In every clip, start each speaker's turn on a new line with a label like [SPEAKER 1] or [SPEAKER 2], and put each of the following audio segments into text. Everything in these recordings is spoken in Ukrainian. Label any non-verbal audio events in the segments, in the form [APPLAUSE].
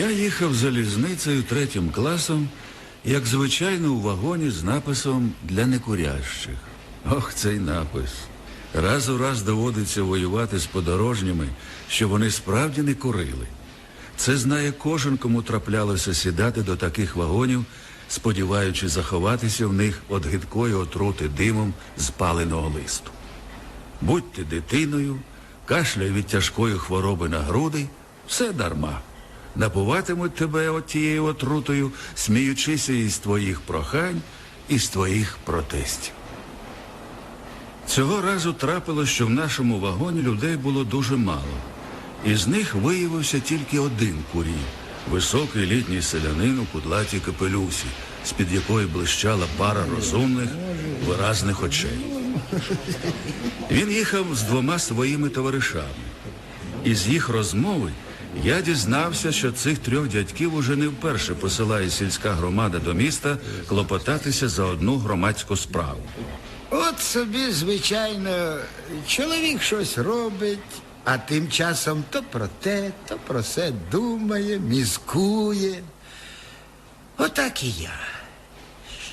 [SPEAKER 1] Я їхав залізницею третім класом, як звичайно, у вагоні з написом для некурящих. Ох, цей напис. Раз у раз доводиться воювати з подорожніми, що вони справді не курили. Це знає кожен, кому траплялося сідати до таких вагонів, сподіваючись заховатися в них від гидкої отрути димом з паленого листу. Будь ти дитиною, кашляй від тяжкої хвороби на груди, все дарма. Напуватимуть тебе от тією отрутою, сміючися із твоїх прохань, із твоїх протестів. Цього разу трапилось, що в нашому вагоні людей було дуже мало. Із них виявився тільки один курій, високий літній селянин у кудлатій капелюсі, з-під якої блищала пара розумних, виразних очей. Він їхав з двома своїми товаришами. Із їх розмови я дізнався, що цих трьох дядьків уже не вперше посилає сільська громада до міста клопотатися за одну громадську справу.
[SPEAKER 2] От собі, звичайно, чоловік щось робить, а тим часом то про те, то про все думає, мізкує. Отак і я.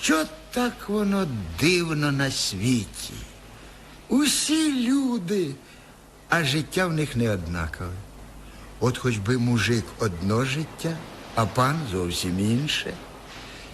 [SPEAKER 2] Що так воно дивно на світі? Усі люди, а життя в них не однакове. От хоч би мужик одно життя, а пан зовсім інше.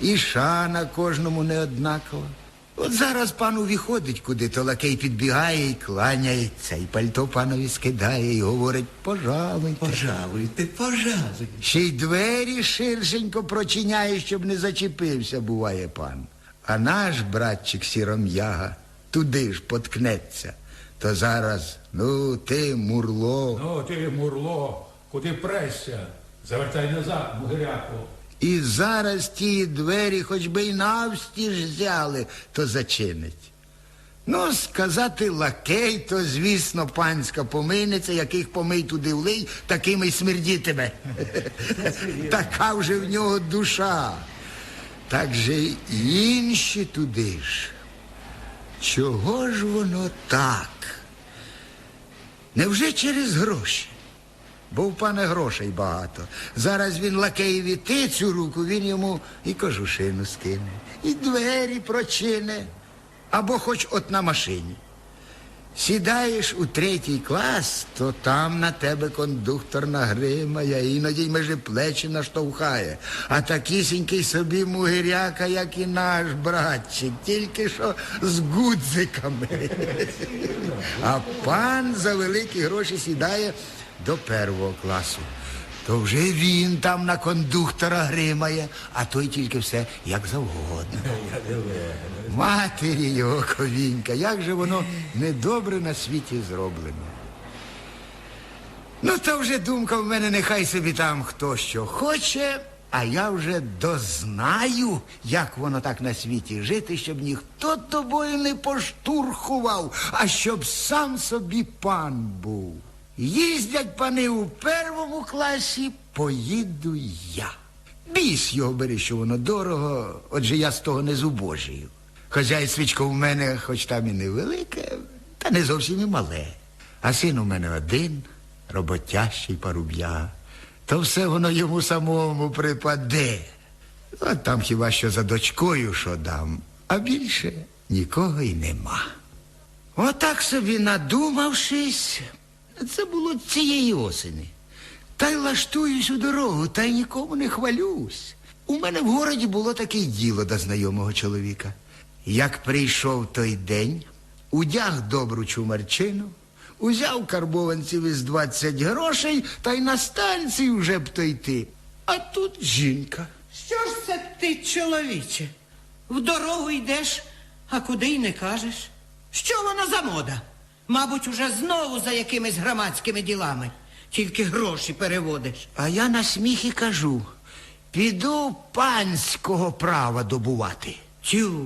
[SPEAKER 2] І шана кожному не однакова. От зараз пан увіходить куди, то лакей підбігає і кланяється, і пальто панові скидає, і говорить пожалуйте.
[SPEAKER 3] Пожалуйте, пожалуйте.
[SPEAKER 2] Ще й двері ширшенько прочиняє, щоб не зачепився, буває пан. А наш братчик сіром'яга туди ж поткнеться. То зараз, ну, ти, мурло.
[SPEAKER 4] Ну, ти, мурло, куди пресся? Завертай назад, мугиряку.
[SPEAKER 2] І зараз ті двері, хоч би й навстіж взяли, то зачинить. Ну, сказати лакей, то, звісно, панська помийниця, яких помий туди влий, такими й смердітиме. така вже в нього душа. Так же й інші туди ж. Чого ж воно так? Невже через гроші? Бо в пана грошей багато. Зараз він лакеєві тицю руку, він йому і кожушину скине, і двері прочине, або хоч от на машині. Сідаєш у третій клас, то там на тебе кондуктор нагримає, іноді й межі плечі наштовхає. А такісінький собі мугиряка, як і наш братчик, тільки що з гудзиками. [LAUGHS] А пан за великі гроші сідає до первого класу. То вже він там на кондуктора гримає, а той тільки все як завгодно. Матері його ковінька, як же воно недобре на світі зроблено. Ну, то вже думка в мене, нехай собі там хто що хоче, а я вже дознаю, як воно так на світі жити, щоб ніхто тобою не поштурхував, а щоб сам собі пан був. Їздять пани у первому класі, поїду я. Біс його бери, що воно дорого, отже я з того не зубожію. Хазяйствічко в мене, хоч там і невелике, та не зовсім і мале. А син у мене один, роботящий паруб'я. То все воно йому самому припаде. От там хіба що за дочкою що дам, а більше нікого й нема. Отак собі надумавшись, це було цієї осені. Та й лаштуюсь у дорогу, та й нікому не хвалюсь. У мене в городі було таке діло до знайомого чоловіка. Як прийшов той день, удяг добру чумарчину, узяв карбованців із 20 грошей та й на станцію вже б то йти. А тут жінка.
[SPEAKER 3] Що ж це ти, чоловіче? В дорогу йдеш, а куди й не кажеш? Що вона за мода? Мабуть, уже знову за якимись громадськими ділами. Тільки гроші переводиш.
[SPEAKER 2] А я на сміх і кажу, піду панського права добувати.
[SPEAKER 3] Тю,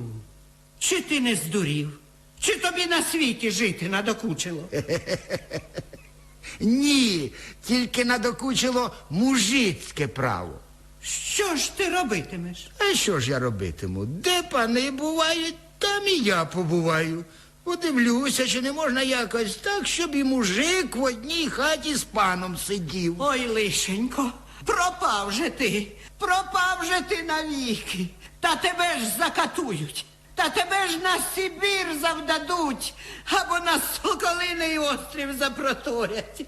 [SPEAKER 3] чи ти не здурів? Чи тобі на світі жити надокучило? [LAUGHS]
[SPEAKER 2] Ні, тільки надокучило мужицьке право.
[SPEAKER 3] Що ж ти робитимеш?
[SPEAKER 2] А що ж я робитиму? Де пани бувають, там і я побуваю. Подивлюся, чи не можна якось так, щоб і мужик в одній хаті з паном сидів.
[SPEAKER 3] Ой, лишенько, Пропав же ти, пропав же ти навіки. Та тебе ж закатують, та тебе ж на Сибір завдадуть, або на Соколиний острів запроторять.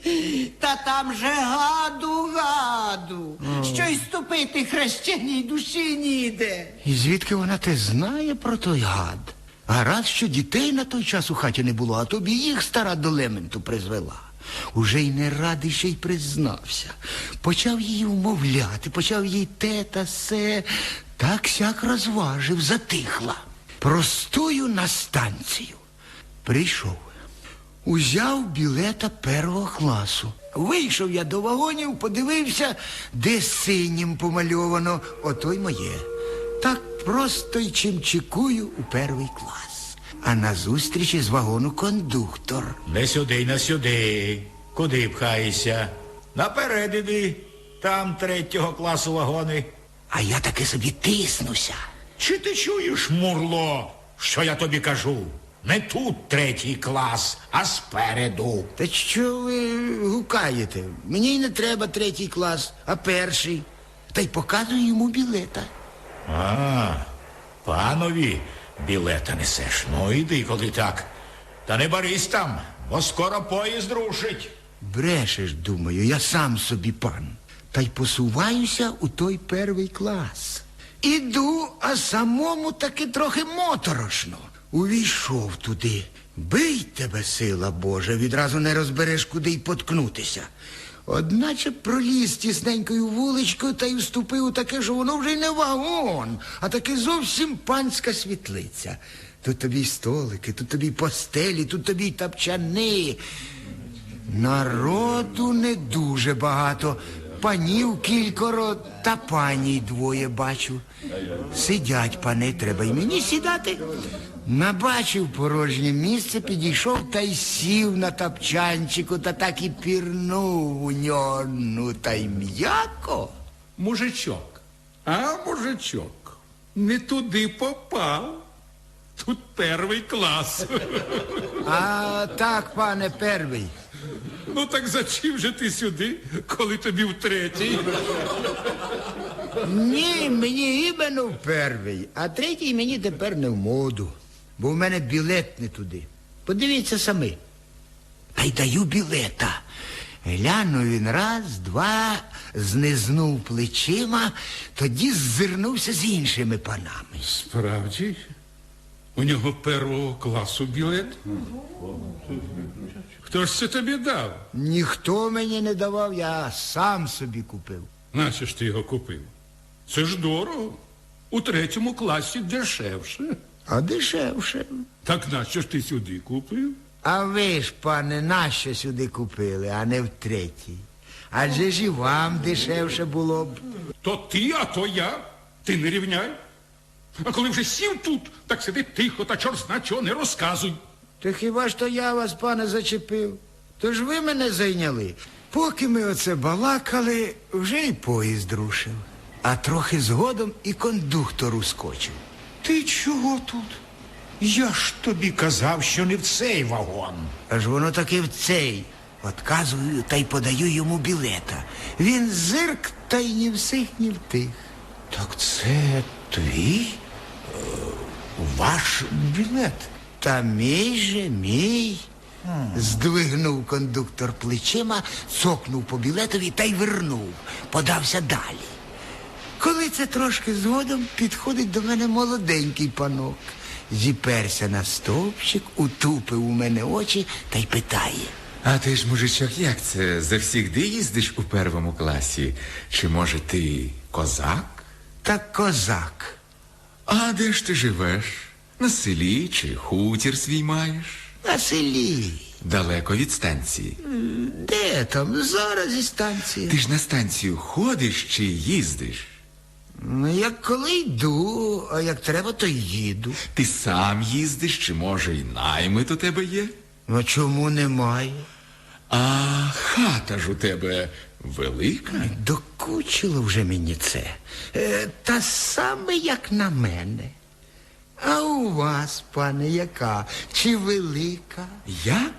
[SPEAKER 3] Та там же гаду, гаду, що й ступити хрещеній душі ніде.
[SPEAKER 2] І звідки вона те знає про той гад? Гаразд, що дітей на той час у хаті не було, а тобі їх стара до лементу призвела. Уже й не радий ще й признався. Почав її вмовляти, почав їй те та се. Так сяк розважив, затихла. Простою на станцію. Прийшов. Узяв білета первого класу. Вийшов я до вагонів, подивився, де синім помальовано, ото й моє. Так просто й чимчикую у перший клас. А на зустрічі з вагону кондуктор.
[SPEAKER 5] Не сюди, не сюди. Куди пхаєшся? Наперед іди. Там третього класу вагони.
[SPEAKER 2] А я таки собі тиснуся.
[SPEAKER 5] Чи ти чуєш, мурло, що я тобі кажу? Не тут третій клас, а спереду.
[SPEAKER 2] Та що ви гукаєте? Мені й не треба третій клас, а перший. Та й показую йому білета.
[SPEAKER 5] А, панові білета несеш. Ну іди, коли так. Та не барись там, бо скоро поїзд рушить.
[SPEAKER 2] Брешеш, думаю, я сам собі пан. Та й посуваюся у той перший клас. Іду, а самому таки трохи моторошно. Увійшов туди. Бий тебе, сила Божа, відразу не розбереш, куди й поткнутися. Одначе проліз тісненькою вуличкою та й вступив у таке, що воно вже й не вагон, а таки зовсім панська світлиця. Тут тобі й столики, тут тобі постелі, тут тобі й тапчани. Народу не дуже багато. Панів кількоро та паній двоє бачу. Сидять пани, треба й мені сідати. Набачив порожнє місце, підійшов та й сів на тапчанчику та так і пірнув у нього, ну та й м'яко.
[SPEAKER 4] Мужичок. А, мужичок. Не туди попав. Тут перший клас.
[SPEAKER 2] А так, пане первий.
[SPEAKER 4] Ну так зачем же ти сюди, коли тобі в третій?
[SPEAKER 2] Ні, мені іменно в перший, а третій мені тепер не в моду, бо в мене білет не туди. Подивіться самі. Та й даю білета. Глянув він раз, два, знизнув плечима, тоді ззирнувся з іншими панами.
[SPEAKER 4] Справді? У нього першого класу білет? Хто ж це тобі дав?
[SPEAKER 2] Ніхто мені не давав, я сам собі купив.
[SPEAKER 4] Нащо ж ти його купив? Це ж дорого. У третьому класі дешевше.
[SPEAKER 2] А дешевше.
[SPEAKER 4] Так нащо ж ти сюди купив?
[SPEAKER 2] А ви ж, пане, нащо сюди купили, а не в третій? Адже ж і вам дешевше було б.
[SPEAKER 4] То ти, а то я. Ти не рівняй. А коли вже сів тут, так сиди тихо та чорт зна чого не розказуй.
[SPEAKER 2] То хіба ж то я вас, пане, зачепив? То ж ви мене зайняли. Поки ми оце балакали, вже й поїзд рушив. А трохи згодом і кондуктор ускочив.
[SPEAKER 5] Ти чого тут? Я ж тобі казав, що не в цей вагон.
[SPEAKER 2] Аж воно таки в цей. Отказую та й подаю йому білета. Він зирк та й ні всіх, ні в тих.
[SPEAKER 5] Так це твій? Е, Ваш білет.
[SPEAKER 2] Та мій же, мій. Здвигнув кондуктор плечима, цокнув по білетові та й вернув, подався далі. Коли це трошки згодом, підходить до мене молоденький панок. Зіперся на стовпчик, утупив у мене очі та й питає.
[SPEAKER 6] А ти ж, мужичок, як це? Завсігди їздиш у первому класі? Чи може ти козак?
[SPEAKER 2] Та козак.
[SPEAKER 6] А де ж ти живеш? На селі чи хутір свій маєш?
[SPEAKER 2] На селі.
[SPEAKER 6] Далеко від станції.
[SPEAKER 2] Де там? Зараз і станція.
[SPEAKER 6] Ти ж на станцію ходиш чи їздиш?
[SPEAKER 2] Ну, як коли йду, а як треба, то їду.
[SPEAKER 6] Ти сам їздиш, чи може й наймит у тебе є?
[SPEAKER 2] Ну чому немає?
[SPEAKER 6] А хата ж у тебе велика?
[SPEAKER 2] Докучило вже мені це. Е, та саме як на мене. А у вас, пане, яка? Чи велика?
[SPEAKER 6] Як?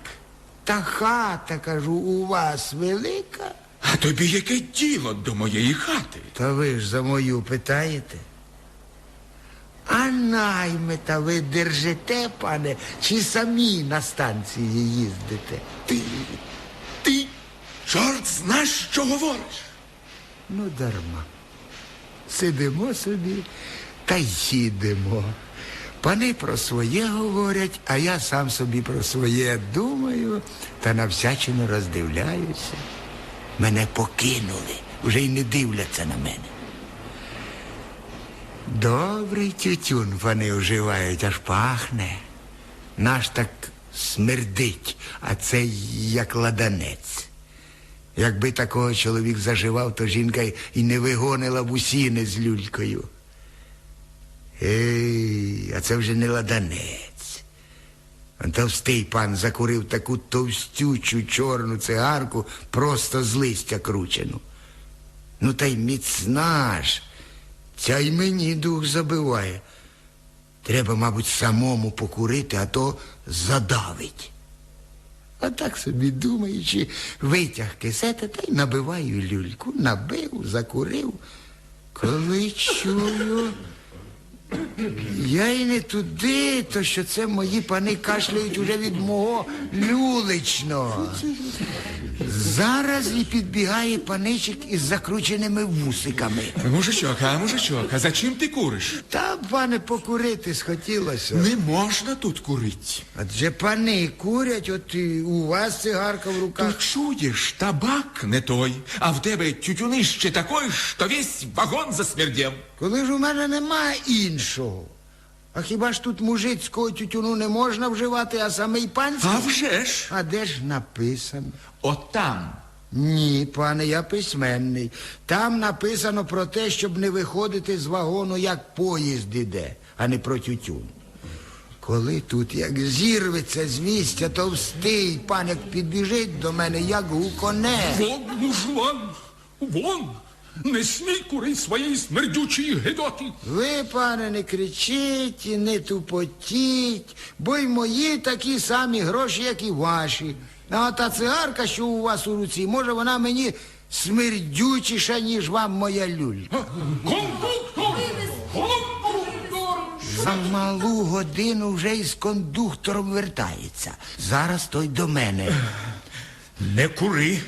[SPEAKER 2] Та хата, кажу, у вас велика?
[SPEAKER 6] Тобі яке діло до моєї хати?
[SPEAKER 2] Та ви ж за мою питаєте? А наймита ви держите, пане, чи самі на станції їздите?
[SPEAKER 6] Ти. Ти. Чорт знаєш, що говориш?
[SPEAKER 2] Ну, дарма. Сидимо собі та їдемо. Пани про своє говорять, а я сам собі про своє думаю та на всячину роздивляюся. Мене покинули, вже й не дивляться на мене. Добрий тютюн пани вживають, аж пахне. Наш так смердить, а це як ладанець. Якби такого чоловік заживав, то жінка й не вигонила б усіни з люлькою. Ей, а це вже не ладанець. Товстий пан закурив таку товстючу чорну цигарку, просто з листя кручену. Ну та й міцна ж. Ця й мені дух забиває. Треба, мабуть, самому покурити, а то задавить. А так собі думаючи, витяг кисета та й набиваю люльку, набив, закурив. Коли чую, я і не туди, то що це мої пани кашляють уже від мого люличного. Зараз і підбігає паничик із закрученими вусиками.
[SPEAKER 6] Мужичок, а мужичок, а за чим ти куриш?
[SPEAKER 2] Та, пане, покурити схотілося.
[SPEAKER 6] Не можна тут курити.
[SPEAKER 2] Адже пани курять, от і у вас цигарка в
[SPEAKER 6] Ти
[SPEAKER 2] руках.
[SPEAKER 6] чуєш, табак не той, а в тебе тютюнище такой, що весь вагон засмердів.
[SPEAKER 2] Коли ж у мене немає іншого. А хіба ж тут мужицького тютюну не можна вживати, а самий панський?
[SPEAKER 6] А вже ж.
[SPEAKER 2] А де ж написано?
[SPEAKER 6] От там.
[SPEAKER 2] Ні, пане, я письменний. Там написано про те, щоб не виходити з вагону, як поїзд іде, а не про тютюн. Коли тут як зірветься з місця, товстий пан як підбіжить до мене, як гуконе.
[SPEAKER 4] Вон, мужлан, вон, не смій курить своєї смердючої гидоти.
[SPEAKER 2] Ви, пане, не кричіть і не тупотіть, бо й мої такі самі гроші, як і ваші. А та цигарка, що у вас у руці, може вона мені смердючіша, ніж вам моя люлька.
[SPEAKER 4] Кондуктор! Кондуктор!
[SPEAKER 2] За малу годину вже із кондуктором вертається. Зараз той до мене.
[SPEAKER 5] Не кури.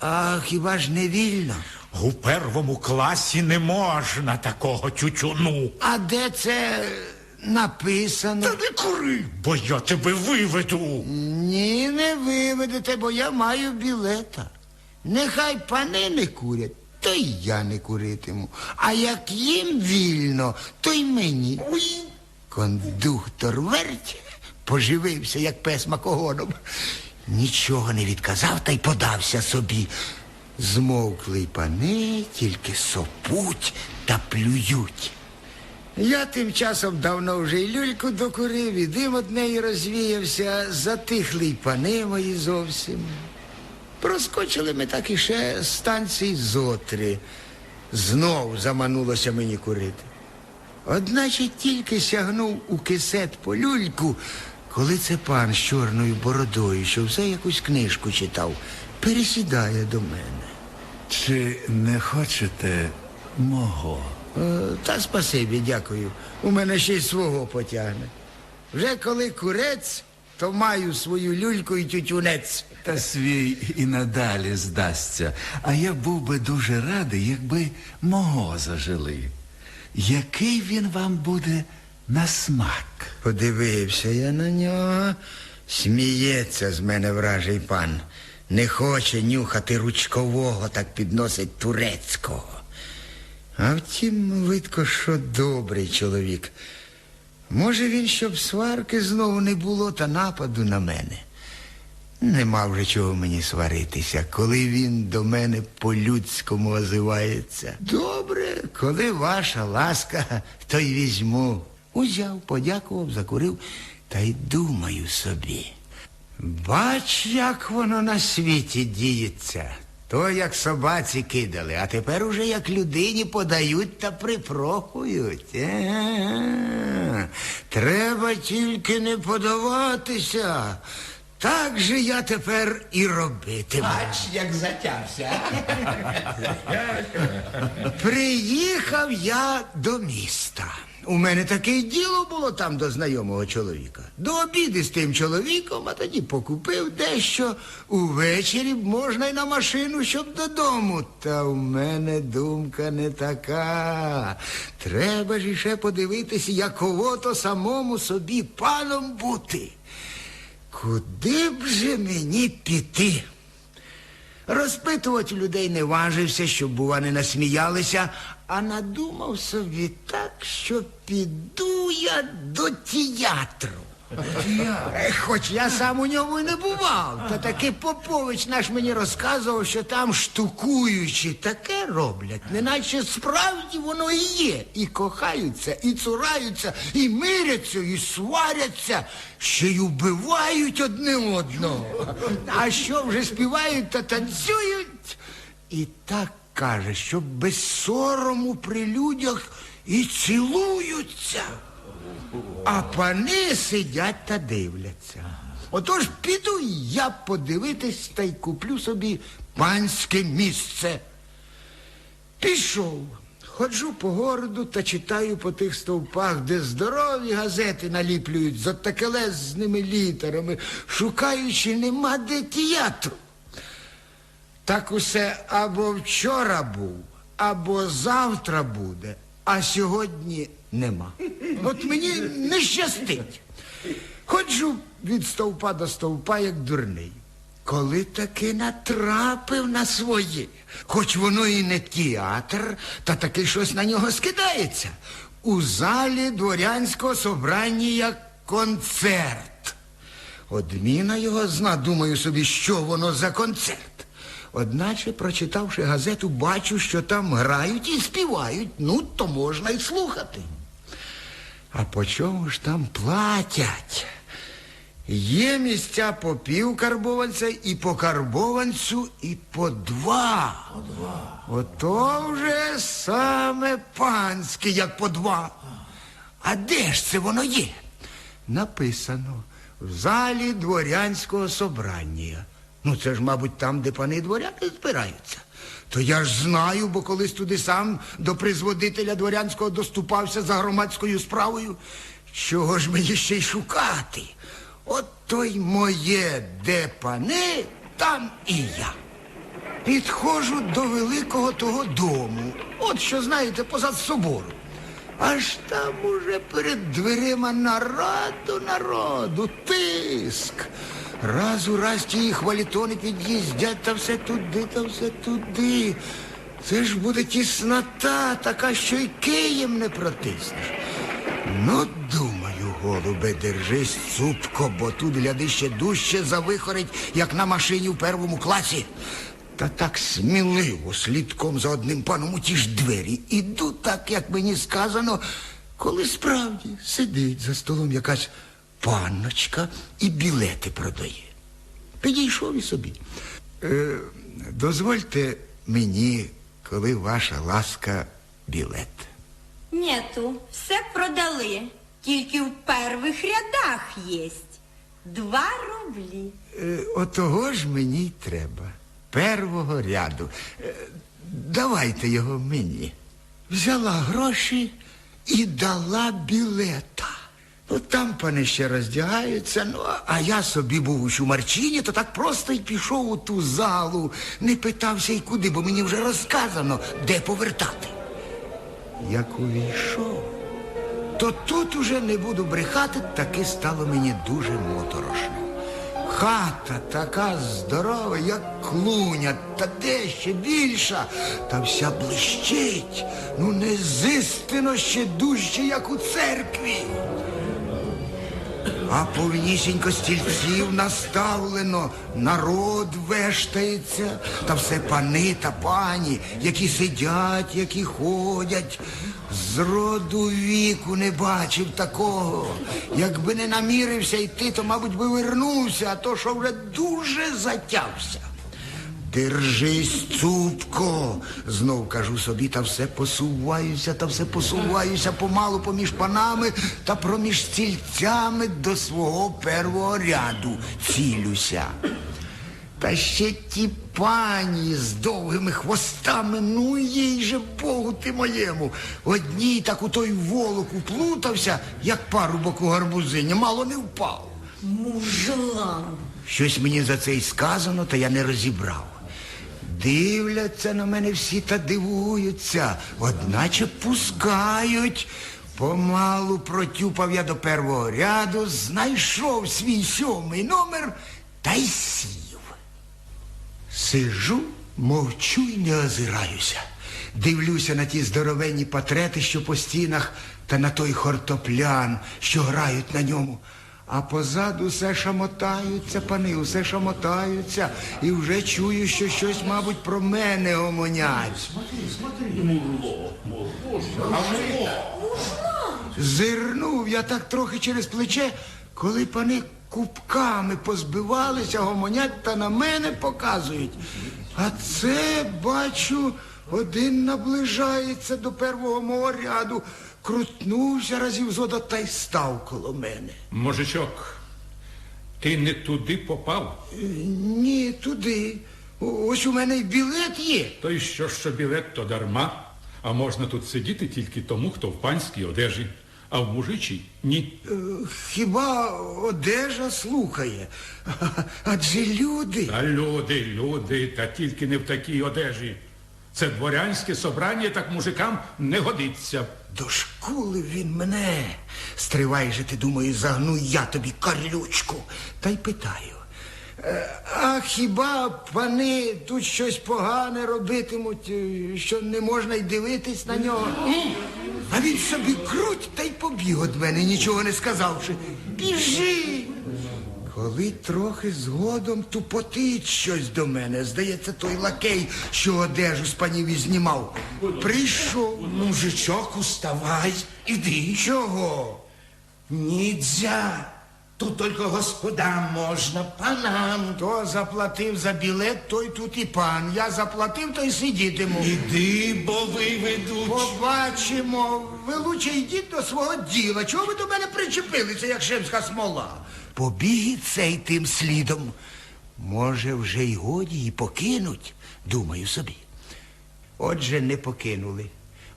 [SPEAKER 2] А хіба ж не вільно?
[SPEAKER 5] У первому класі не можна такого тютюну.
[SPEAKER 2] А де це написано?
[SPEAKER 5] Та не кури, бо я тебе виведу.
[SPEAKER 2] Ні, не виведете, бо я маю білета. Нехай пани не курять, то й я не куритиму. А як їм вільно, то й мені. Кондуктор верть поживився, як пес макогоном. Нічого не відказав та й подався собі. Змовкли пани, тільки сопуть та плюють. Я тим часом давно вже й люльку докурив, і дим од неї розвіявся, затихли пани мої зовсім. Проскочили ми так іще станції зотри. Знов заманулося мені курити. Одначе тільки сягнув у кисет по люльку, коли це пан з чорною бородою, що все якусь книжку читав, пересідає до мене.
[SPEAKER 1] Чи не хочете мого?
[SPEAKER 2] Е, Та спасибі, дякую. У мене ще й свого потягне. Вже коли курець, то маю свою люльку і тютюнець.
[SPEAKER 1] Та свій і надалі здасться. А я був би дуже радий, якби мого зажили. Який він вам буде на смак?
[SPEAKER 2] Подивився я на нього. Сміється з мене вражий пан. Не хоче нюхати ручкового, так підносить турецького. А втім, видко, що добрий чоловік. Може, він, щоб сварки знову не було та нападу на мене. Нема вже чого мені сваритися, коли він до мене по-людському озивається. Добре, коли ваша ласка, то й візьму. Узяв, подякував, закурив та й думаю собі. Бач, як воно на світі діється. То як собаці кидали, а тепер уже як людині подають та припрохують. Е-е-е. Треба тільки не подаватися. Так же я тепер і робитиму.
[SPEAKER 5] Бач, як затявся.
[SPEAKER 2] Приїхав я до міста. У мене таке діло було там до знайомого чоловіка. До обіди з тим чоловіком, а тоді покупив дещо. Увечері б можна й на машину, щоб додому. Та в мене думка не така. Треба ж іще подивитися, якого то самому собі паном бути. Куди б же мені піти? Розпитувати людей не важився, щоб, бува, не насміялися, а надумав собі так, що піду я до театру. Хоч я сам у ньому і не бував, та таки Попович наш мені розказував, що там штукуючи таке роблять, неначе справді воно і є. І кохаються, і цураються, і миряться, і сваряться, ще й убивають одне одного. А що вже співають та танцюють? І так каже, що без сорому при людях і цілуються. А пани сидять та дивляться. Отож піду я подивитись та й куплю собі панське місце. Пішов. Ходжу по городу та читаю по тих стовпах, де здорові газети наліплюють з отакелезними літерами, шукаючи нема де театру. Так усе або вчора був, або завтра буде, а сьогодні нема. От мені не щастить. Ходжу від стовпа до стовпа, як дурний. Коли таки натрапив на своє, хоч воно і не театр, та таки щось на нього скидається. У залі дворянського собрання концерт. Одміна його зна, думаю собі, що воно за концерт. Одначе, прочитавши газету, бачу, що там грають і співають. Ну, то можна й слухати. А по чому ж там платять? Є місця по пів карбованця і по карбованцю, і по два. По два. Ото вже саме панське, як по два. А де ж це воно є? Написано в залі дворянського собрання. Ну, це ж, мабуть, там, де пани дворяни збираються. То я ж знаю, бо колись туди сам до призводителя дворянського доступався за громадською справою. Чого ж мені ще й шукати? От то й моє, де пани, там і я. Підходжу до великого того дому. От що, знаєте, позад собору. Аж там уже перед дверима народу, народу, тиск. Раз у раз ті хвалітони під'їздять, та все туди, та все туди. Це ж буде тіснота, така, що й києм не протиснеш. Ну, думаю, голубе, держись цупко, бо тут гляди ще дужче завихорить, як на машині в первому класі. Та так сміливо, слідком за одним паном у ті ж двері. Іду так, як мені сказано, коли справді сидить за столом якась панночка і білети продає. Підійшов і собі. Е, дозвольте мені, коли ваша ласка, білет.
[SPEAKER 7] Нету, все продали. Тільки в первих рядах єсть. Два рублі.
[SPEAKER 2] Е, отого ж мені й треба. Первого ряду. Е, давайте його мені. Взяла гроші і дала білета. Ну, там пани ще роздягаються, ну, а я собі був у Шумарчині, то так просто й пішов у ту залу, не питався й куди, бо мені вже розказано, де повертати. Як увійшов, то тут уже не буду брехати, таки стало мені дуже моторошно. Хата така здорова, як клуня, та де ще більша, та вся блищить, ну не зистино ще дужче, як у церкві. А повнісінько стільців наставлено, народ вештається, та все пани та пані, які сидять, які ходять. З роду віку не бачив такого. Якби не намірився йти, то, мабуть, би вернувся, а то, що вже дуже затявся. Держись, цупко. Знов кажу собі, та все посуваюся, та все посуваюся помалу поміж панами та проміж стільцями до свого первого ряду цілюся. Та ще ті пані з довгими хвостами, ну їй же Богу ти моєму. Одній так у той волок уплутався, як парубок у гарбузині, мало не впав.
[SPEAKER 7] Мужлан.
[SPEAKER 2] Щось мені за це й сказано, та я не розібрав. Дивляться на мене всі та дивуються, одначе пускають. Помалу протюпав я до первого ряду, знайшов свій сьомий номер та й сів. Сижу, мовчу й не озираюся. Дивлюся на ті здоровенні патрети, що по стінах, та на той хортоплян, що грають на ньому. А позаду все шамотаються, пани, усе шамотаються, і вже чую, що щось, мабуть, про мене гомонять. Зирнув я так трохи через плече, коли пани купками позбивалися, гомонять та на мене показують. А це, бачу, один наближається до первого мого ряду, крутнувся разів зода та й став коло мене.
[SPEAKER 4] Мужичок, ти не туди попав.
[SPEAKER 2] Ні, туди. Ось у мене й білет є.
[SPEAKER 4] То й що, що білет, то дарма. А можна тут сидіти тільки тому, хто в панській одежі, а в мужичій ні.
[SPEAKER 2] Е, Хіба одежа слухає? [LAUGHS] Адже люди.
[SPEAKER 4] Та люди, люди, та тільки не в такій одежі. Це дворянське собрання, так мужикам не годиться.
[SPEAKER 2] Дошкулив він мене. Стривай же, ти думаю, загну я тобі карлючку. Та й питаю. «Е, А хіба пани тут щось погане робитимуть, е, що не можна й дивитись на нього? А він собі круть та й побіг від мене, нічого не сказавши. Біжи. Коли трохи згодом тупотить щось до мене, здається, той лакей, що одежу з панів і знімав, прийшов.
[SPEAKER 8] Мужичок, уставай, іди.
[SPEAKER 2] Чого?
[SPEAKER 8] Нідзя. Тут тільки господам можна, панам.
[SPEAKER 2] Хто заплатив за білет, той тут і пан. Я заплатив, то й сидітиму.
[SPEAKER 8] Іди, бо виведуть.
[SPEAKER 2] Побачимо. Ви лучше йдіть до свого діла. Чого ви до мене причепилися, як шемська смола? Побіг і цей тим слідом. Може, вже й годі і покинуть, думаю собі. Отже, не покинули.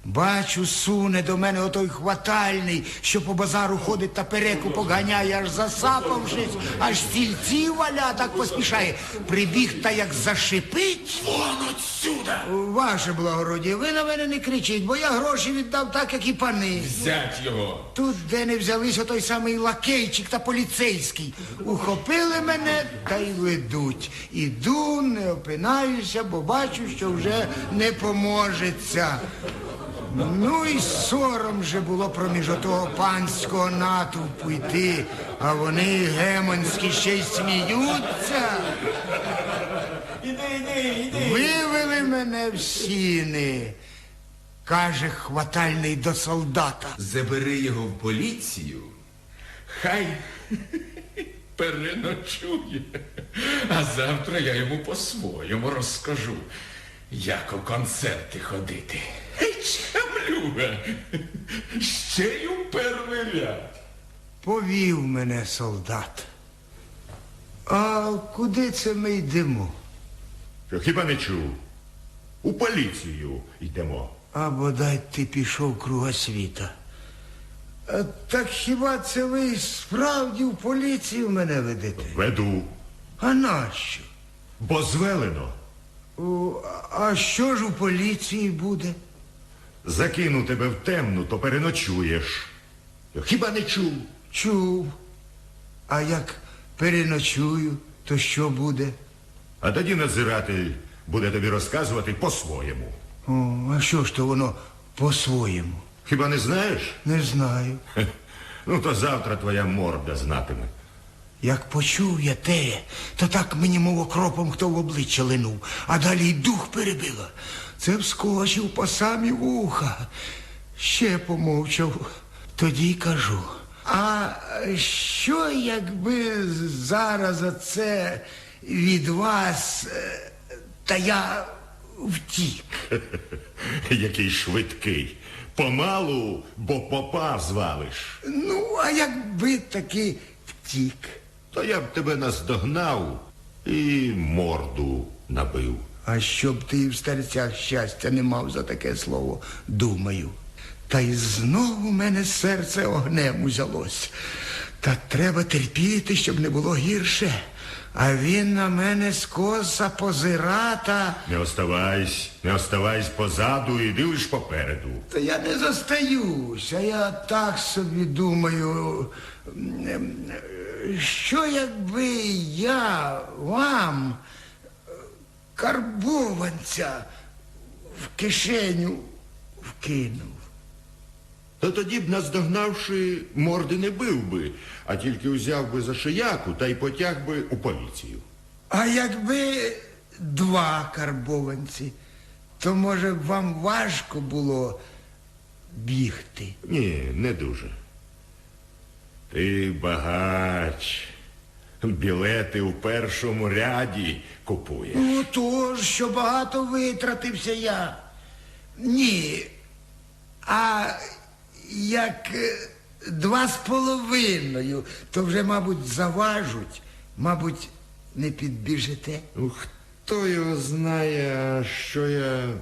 [SPEAKER 2] Бачу, суне до мене отой хватальний, що по базару ходить та переку поганяє, аж засапавшись, аж стільці валя так поспішає. Прибіг та як зашипить.
[SPEAKER 8] Вон отсюда.
[SPEAKER 2] Ваше благородіє, ви на мене не кричіть, бо я гроші віддав так, як і пани.
[SPEAKER 6] Взять його.
[SPEAKER 2] Тут, де не взялись отой самий лакейчик та поліцейський. Ухопили мене та й ведуть. Іду, не опинаюся, бо бачу, що вже не поможеться. Ну і сором же було проміж отого панського натовпу йти, а вони гемонські ще й сміються. Вивели мене в сіни, каже хватальний до солдата.
[SPEAKER 6] Забери його в поліцію. Хай [LAUGHS] переночує. А завтра я йому по-своєму розкажу, як у концерти ходити. Чамлюга. Ще й у перший ряд.
[SPEAKER 2] Повів мене солдат. А куди це ми йдемо?
[SPEAKER 9] Що хіба не чув? У поліцію йдемо.
[SPEAKER 2] А бодай ти пішов кругосвіта. А, так хіба це ви справді в поліцію мене ведете?
[SPEAKER 9] Веду.
[SPEAKER 2] А нащо?
[SPEAKER 9] Бо звелено.
[SPEAKER 2] О, а що ж у поліції буде?
[SPEAKER 9] Закину тебе в темну, то переночуєш. Хіба не чув?
[SPEAKER 2] Чув. А як переночую, то що буде?
[SPEAKER 9] А тоді надзиратель буде тобі розказувати по-своєму.
[SPEAKER 2] О, а що ж то воно по-своєму?
[SPEAKER 9] Хіба не знаєш?
[SPEAKER 2] Не знаю.
[SPEAKER 9] Хе. Ну, то завтра твоя морда знатиме.
[SPEAKER 2] Як почув я те, то так мені мов окропом хто в обличчя линув, а далі й дух перебило. Це вскочив по самі вуха. Ще помовчав, тоді кажу. А що, якби зараз оце від вас е, та я втік. [LAUGHS]
[SPEAKER 9] Який швидкий. Помалу, бо попа звалиш.
[SPEAKER 2] Ну, а якби таки втік.
[SPEAKER 9] То я б тебе наздогнав і морду набив.
[SPEAKER 2] А щоб ти в серцях щастя не мав за таке слово, думаю. Та й знову в мене серце огнем узялось. Та треба терпіти, щоб не було гірше. А він на мене скоса позирата.
[SPEAKER 9] Не оставайся, не оставайся позаду, іди лиш попереду.
[SPEAKER 2] Та я не зостаюся, я так собі думаю. Що якби я вам карбованця в кишеню вкинув?
[SPEAKER 9] То тоді б, наздогнавши, морди не бив би, а тільки взяв би за шияку та й потяг би у поліцію.
[SPEAKER 2] А якби два карбованці, то може вам важко було бігти.
[SPEAKER 9] Ні, не дуже. Ти багач. Білети у першому ряді купуєш.
[SPEAKER 2] Ну, то ж, що багато витратився я. Ні. А як е, два з половиною, то вже, мабуть, заважуть, мабуть, не підбіжите.
[SPEAKER 9] Ну, Хто його знає, що я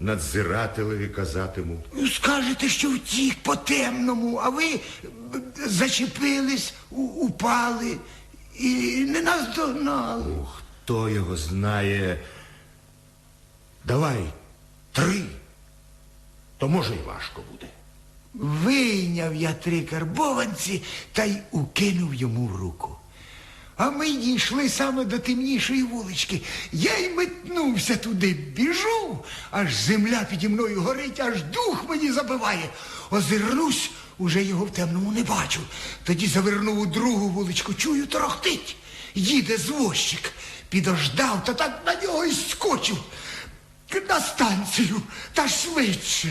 [SPEAKER 9] надзирателеві казатиму?
[SPEAKER 2] Ну, Скажете, що втік по темному, а ви зачепились, упали і не наздогнали.
[SPEAKER 9] Ну, Хто його знає? Давай три. То може й важко буде.
[SPEAKER 2] Вийняв я три карбованці та й укинув йому в руку. А ми дійшли саме до темнішої вулички. Я й метнувся туди, біжу, аж земля піді мною горить, аж дух мені забиває. Озирнусь, уже його в темному не бачу. Тоді завернув у другу вуличку, чую, торохтить. Їде звозчик. Підождав та так на нього і скочив. На станцію та швидше.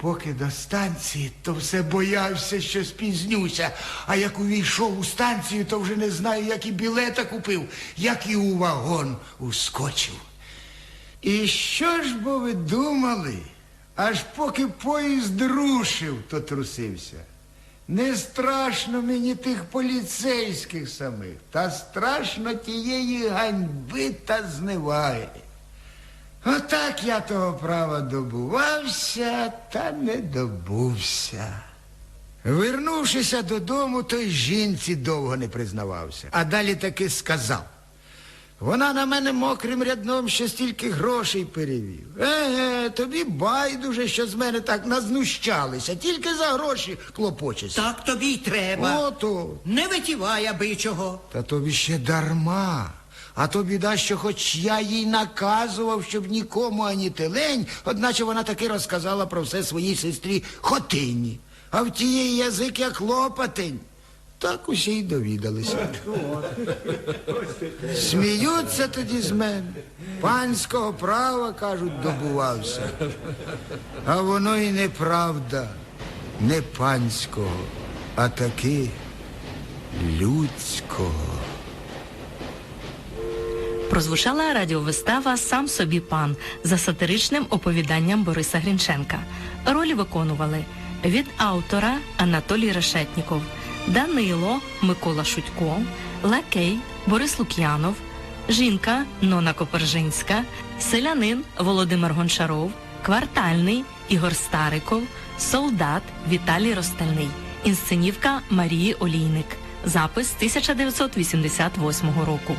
[SPEAKER 2] Поки до станції, то все боявся, що спізнюся. А як увійшов у станцію, то вже не знаю, як і білета купив, як і у вагон ускочив. І що ж бо ви думали? Аж поки поїзд рушив, то трусився. Не страшно мені тих поліцейських самих, та страшно тієї ганьби та зневаги. Отак я того права добувався та не добувся. Вернувшися додому, той жінці довго не признавався, а далі таки сказав. Вона на мене мокрим рядном ще стільки грошей перевів. Еге, тобі байдуже, що з мене так назнущалися, тільки за гроші клопочеться.
[SPEAKER 3] Так тобі й треба.
[SPEAKER 2] Ото.
[SPEAKER 3] Не витівай аби чого.
[SPEAKER 2] Та тобі ще дарма. А то біда, що хоч я їй наказував, щоб нікому ані телень, одначе вона таки розказала про все своїй сестрі Хотині. А в тієї язик як лопатень. Так усі й довідалися. Сміються тоді з мене. Панського права, кажуть, добувався. А воно і неправда. Не панського, а таки людського.
[SPEAKER 10] Прозвучала радіовистава Сам собі пан за сатиричним оповіданням Бориса Грінченка. Ролі виконували від автора Анатолій Решетніков, Данило Микола Шутько, Лакей Борис Лук'янов, жінка Нона Копержинська, селянин Володимир Гончаров, квартальний Ігор Стариков, солдат Віталій Ростальний, інсценівка Марії Олійник. Запис 1988 року.